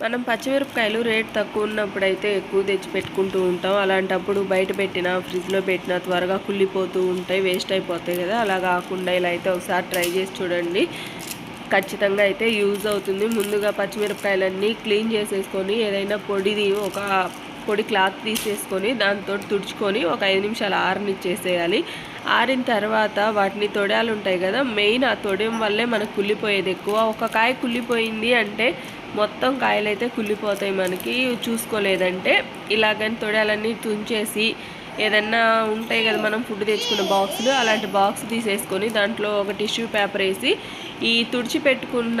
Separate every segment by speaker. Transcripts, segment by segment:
Speaker 1: మనం పచ్చిమిరపకాయలు రేట్ తక్కువ ఉన్నప్పుడు అయితే ఎక్కువ తెచ్చి పెట్టుకుంటూ ఉంటాం. అలాంటప్పుడు బయట పెట్టిన ఫ్రిడ్జ్లో పెట్టిన త్వరగా కుళ్ళిపోతూ ఉంటాయి వేస్ట్ అయిపోతాయి కదా. అలా కాకుండా ఇలా అయితే ఒకసారి ట్రై చేసి చూడండి. ఖచ్చితంగా అయితే యూజ్ అవుతుంది. ముందుగా పచ్చిమిరపకాయలన్నీ క్లీన్ చేసేసుకొని ఏదైనా పొడిది ఒక పొడి క్లాత్ తీసేసుకొని దాంతో తుడుచుకొని ఒక ఐదు నిమిషాలు ఆరనిచ్చేసేయాలి ఆరిన తర్వాత వాటిని తొడాలు ఉంటాయి కదా మెయిన్ ఆ తొడెం వల్లే మనకు కుళ్ళిపోయేది ఎక్కువ. ఒక కాయ కుళ్ళిపోయింది అంటే మొత్తం కాయలు అయితే కుళ్ళిపోతాయి మనకి. చూసుకోలేదంటే ఇలాగని తొడాలన్నీ తుంచేసి ఏదన్నా ఉంటాయి కదా మనం ఫుడ్ తెచ్చుకున్న బాక్సులు అలాంటి బాక్స్ తీసేసుకొని దాంట్లో ఒక టిష్యూ పేపర్ వేసి ఈ తుడిచి పెట్టుకున్న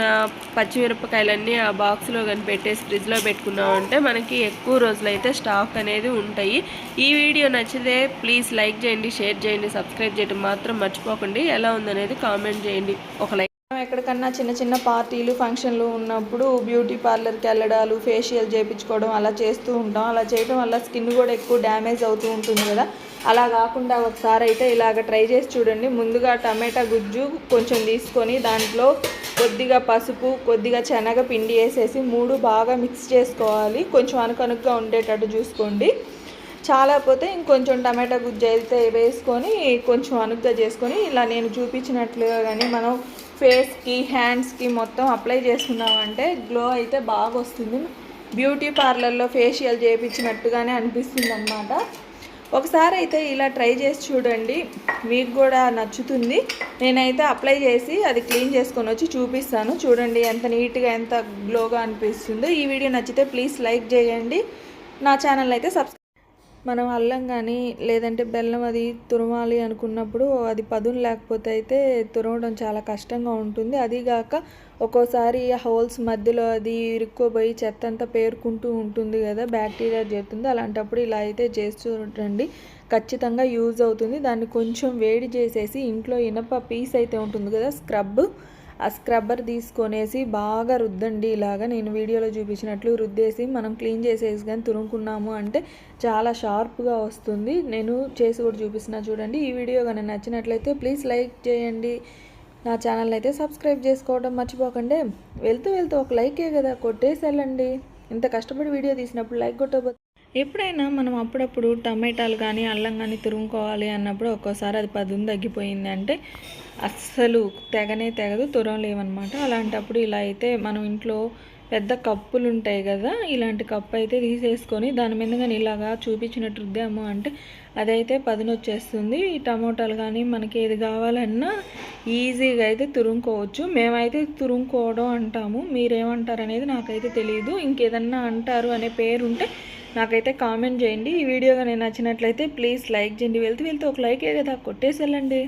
Speaker 1: పచ్చిమిరపకాయలన్నీ ఆ బాక్స్లో కానీ పెట్టేసి ఫ్రిడ్జ్లో పెట్టుకున్నామంటే మనకి ఎక్కువ రోజులైతే స్టాక్ అనేది ఉంటాయి. ఈ వీడియో నచ్చితే ప్లీజ్ లైక్ చేయండి షేర్ చేయండి సబ్స్క్రైబ్ చేయడం మాత్రం మర్చిపోకండి. ఎలా ఉందనేది కామెంట్ చేయండి. ఒక లైక్
Speaker 2: ఎక్కడికన్నా చిన్న చిన్న పార్టీలు ఫంక్షన్లు ఉన్నప్పుడు బ్యూటీ పార్లర్కి వెళ్ళడాలు ఫేషియల్ చేయించుకోవడం అలా చేస్తూ ఉంటాం. అలా చేయడం వల్ల స్కిన్ కూడా ఎక్కువ డ్యామేజ్ అవుతూ ఉంటుంది కదా. అలా కాకుండా ఒకసారి అయితే ఇలాగ ట్రై చేసి చూడండి. ముందుగా టమాటా గుజ్జు కొంచెం తీసుకొని దాంట్లో కొద్దిగా పసుపు కొద్దిగా శనగ పిండి వేసేసి మూడు బాగా మిక్స్ చేసుకోవాలి. కొంచెం అనుకనుగ్గా ఉండేటట్టు చూసుకోండి. చాలా పోతే ఇంకొంచెం టమాటా గుజ్జు అయితే వేసుకొని కొంచెం అనుగ్గా చేసుకొని ఇలా నేను చూపించినట్లుగా కానీ మనం ఫేస్కి హ్యాండ్స్కి మొత్తం అప్లై చేసుకున్నామంటే గ్లో అయితే బాగా వస్తుంది బ్యూటీ పార్లర్లో ఫేషియల్ చేయించినట్టుగానే అనిపిస్తుంది అనమాట ఒకసారి అయితే ఇలా ట్రై చేసి చూడండి. మీకు కూడా నచ్చుతుంది. నేనైతే అప్లై చేసి అది క్లీన్ చేసుకొని వచ్చి చూపిస్తాను. చూడండి ఎంత నీట్గా ఎంత గ్లోగా అనిపిస్తుందో. ఈ వీడియో నచ్చితే ప్లీజ్ లైక్ చేయండి. నా ఛానల్ అయితే సబ్స్క్రైబ్ మనం అల్లం కానీ లేదంటే బెల్లం అది తురమాలి అనుకున్నప్పుడు అది పదును లేకపోతే అయితే తురవడం చాలా కష్టంగా ఉంటుంది. అదిగాక ఒక్కోసారి హోల్స్ మధ్యలో అది ఇరుక్కోబోయి చెత్త అంతా పేరుకుంటూ ఉంటుంది కదా బ్యాక్టీరియా చేరుతుంది అలాంటప్పుడు ఇలా అయితే చేస్తుండండి ఖచ్చితంగా యూజ్ అవుతుంది. దాన్ని కొంచెం వేడి చేసేసి ఇంట్లో ఇనప పీస్ అయితే ఉంటుంది కదా స్క్రబ్ ఆ స్క్రబ్బర్ తీసుకొనేసి బాగా రుద్దండి ఇలాగా. నేను వీడియోలో చూపించినట్లు రుద్దేసి మనం క్లీన్ చేసేసి కానీ తురుముకున్నాము అంటే చాలా షార్ప్గా వస్తుంది. నేను చేసి కూడా చూపిస్తున్నా చూడండి. ఈ వీడియో కానీ నచ్చినట్లయితే ప్లీజ్ లైక్ చేయండి. నా ఛానల్ అయితే సబ్స్క్రైబ్ చేసుకోవడం మర్చిపోకండి. వెళ్తూ వెళ్తూ ఒక లైకే కదా కొట్టేసి వెళ్ళండి ఇంత కష్టపడి వీడియో తీసినప్పుడు లైక్ కొట్టకపోతే ఎప్పుడైనా మనం అప్పుడప్పుడు టమాటాలు కానీ అల్లం కానీ తురుముకోవాలి అన్నప్పుడు ఒక్కోసారి అది పదును తగ్గిపోయింది అంటే అస్సలు తెగనే తెగదు తురవలేమన్నమాట అలాంటప్పుడు ఇలా అయితే మనం ఇంట్లో పెద్ద కప్పులు ఉంటాయి కదా ఇలాంటి కప్పు అయితే తీసేసుకొని దాని మీద కానీ ఇలాగా చూపించినట్టు రుద్దాము అంటే అదైతే పదును వచ్చేస్తుంది టమోటాలు కానీ మనకి ఏది కావాలన్నా ఈజీగా అయితే తురుముకోవచ్చు. మేమైతే తురుముకోవడం అంటాము. మీరేమంటారు అనేది నాకైతే తెలియదు ఇంకేదన్నా అంటారు అనే పేరు ఉంటే నాకైతే కామెంట్ చేయండి. ఈ వీడియో కానీ నచ్చినట్లయితే ప్లీజ్ లైక్ చేయండి. వెళ్తూ వెళ్తూ ఒక లైకే కదా కొట్టేసి వెళ్ళండి